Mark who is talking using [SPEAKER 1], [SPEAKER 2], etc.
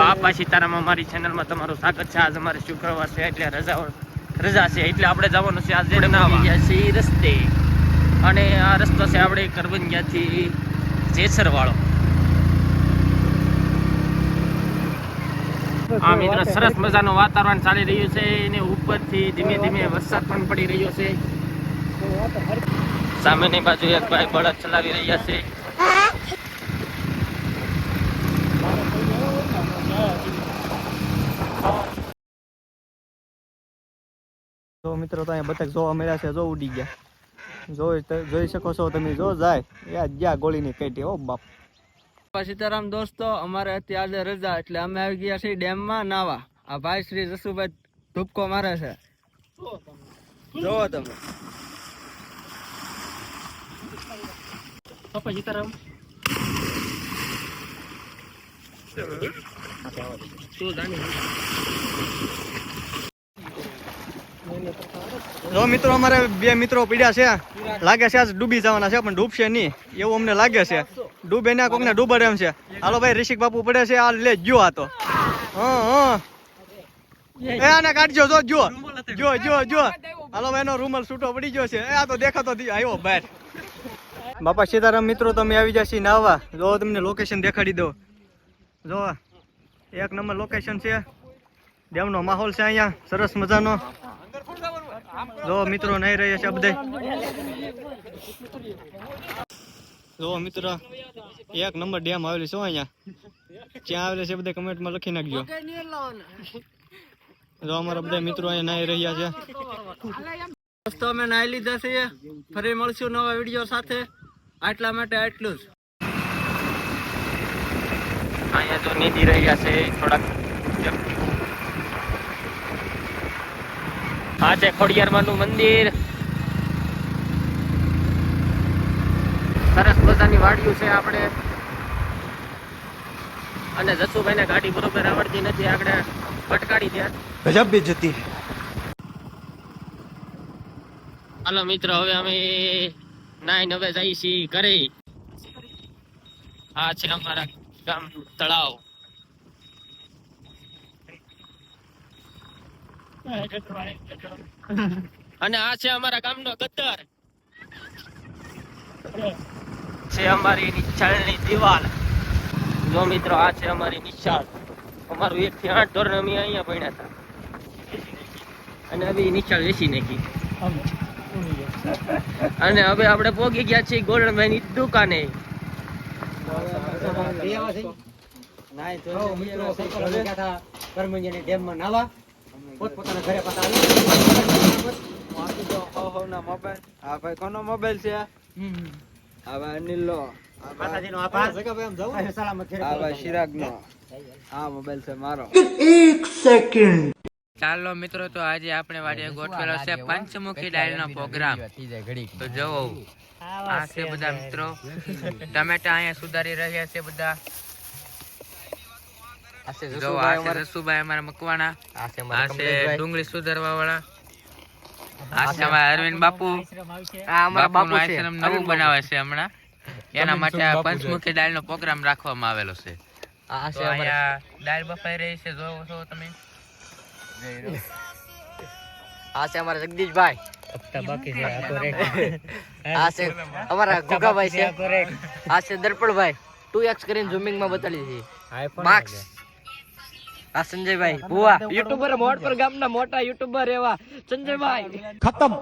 [SPEAKER 1] બાપા સીતારામ અમારી ચેનલમાં તમારું સ્વાગત છે. આજ અમારે શુક્રવાર છે એટલે રજા રજા છે એટલે આપણે જવાનું છે આજે ગયા છીએ રસ્તે. અને આ રસ્તો છે આપણે કરબંગિયાથી જેસર વાળો આ મિત્રો સરસ મજાનું વાતાવરણ ચાલી રહ્યું છે અને ઉપરથી ધીમે ધીમે વરસાદ પણ પડી રહ્યો છે. સામેની બાજુ એક ભાઈ બળદ ચલાવી રહ્યા છે.
[SPEAKER 2] જો મિત્રો તો અહીંયા બતક જોવા મળ્યા છે જો ઉડી ગયા. જોઈ જોઈ શકો છો તમે જો જાય. યા જ્યાં ગોળીની કેટી ઓ બાપ. સીતારામ દોસ્તો અમારે અત્યારે રજા એટલે અમે આવી ગયા છીએ ડેમમાં નાવા. આ ભાઈ શ્રી જસુભાઈ ધૂપકો મારે છે. જોવો તમે.
[SPEAKER 1] પપ્પા સીતારામ.
[SPEAKER 2] જો મિત્રો, અમારે બે મિત્રો પીડ્યા છે. લાગે છે આજ ડૂબી જવાના છે, પણ ડૂબશે નહીં. એવું અમને લાગે છે. ડૂબે ના કોકને ડૂબડ એમ છે. હાલો ભાઈ, ઋષિક બાપુ પડે છે, આ લે જો આ તો. હા એ આને કાઢજો, જો જો જો જો જો હાલો ભાઈ, એનો રૂમલ છૂટો પડી ગયો છે. એ આ તો દેખાતો આવ્યો, બહાર. બાપા સીતારામ મિત્રો, તમે આવી જશી નાવા જો તમને લોકેશન દેખાડી દો જો, એક નંબર લોકેશન છે. ડેમનો માહોલ છે અહીંયા, સરસ મજાનો. જો, મિત્રો નહીં રહ્યા છે બધા જો, મિત્રો, એક નંબર ડેમ આવેલી છે અહીંયા. ક્યાં આવેલી છે બધા કમેન્ટમાં લખી નાખજો. જો, અમારા બધા મિત્રો અહીંયા નાહી રહ્યા છે. દોસ્તો, અમે નાહી લીધા છીએ. ફરી મળશું નવા વીડિયો સાથે. આટલા માટે આટલું જ.
[SPEAKER 1] અહીંયા તો નીતિ રહ્યા છે થોડાક આ છે ખોડિયારમાંનું મંદિર. સરસ મજાની વાડિયું છે આપણે. અને જસુભાઈને ગાડી બરોબર આવડતી નથી આપણે ભટકાડી ત્યાં
[SPEAKER 2] ગજબ બેજતી
[SPEAKER 1] હાલો મિત્ર હવે અમે નાઈન હવે જઈએ છીએ ઘરે. આ છે અમારા. ગામ તળાવ. અને આ છે અમારા ગામનો ગદ્દર. છે અમારી નિશાળની દિવાલ. જો મિત્રો આ છે અમારી નિશાળ. અમારું એક થી આઠ ધોરણ અમે અહીંયા ભણ્યા હતા. અને હવે નિશાળ વેચી નાખી. અને હવે આપણે પોગી ગયા છીએ ગોલ્ડનભાઈ ની મોબાઈલ.
[SPEAKER 2] હા ભાઈ કોનો મોબાઈલ છે? આ ભાઈ અનિલ નો. આ ભાઈ ચિરાગ નો હા મોબાઈલ છે મારો.
[SPEAKER 3] ચાલો મિત્રો તો આજે આપણે વાડીએ ગોઠવેલો છે પંચમુખી ડાયલ નો પ્રોગ્રામ. તો જોવો આ છે બધા મિત્રો. ટમેટા અહીંયા સુધારી રહ્યા છે બધા. જો આ છે રસુભાઈ અમારા મકવાણા. આ છે ડુંગળી સુધારવા વાળા આ છે અમારા અરવિંદ બાપુ. બાપુ આશ્રમ નવું બનાવે છે હમણાં. એના માટે આ પંચમુખી ડાયલ નો પ્રોગ્રામ રાખવામાં આવેલો છે. અહીંયા દાળ બફાઈ રહી છે. જોવો છો તમે.
[SPEAKER 4] આ છે અમારા જગદીશભાઈ. આ છે. અમારા ગોગાભાઈ છે આ છે દર્પણભાઈ. ટુ એક્સ કરીને ઝૂમિંગમાં બતાડી છે. માર્ક્સ આ સંજયભાઈ ભુવા. યુટ્યુબર મોડ પર ગામના મોટા યુટ્યુબર એવા સંજયભાઈ.
[SPEAKER 2] ખતમ.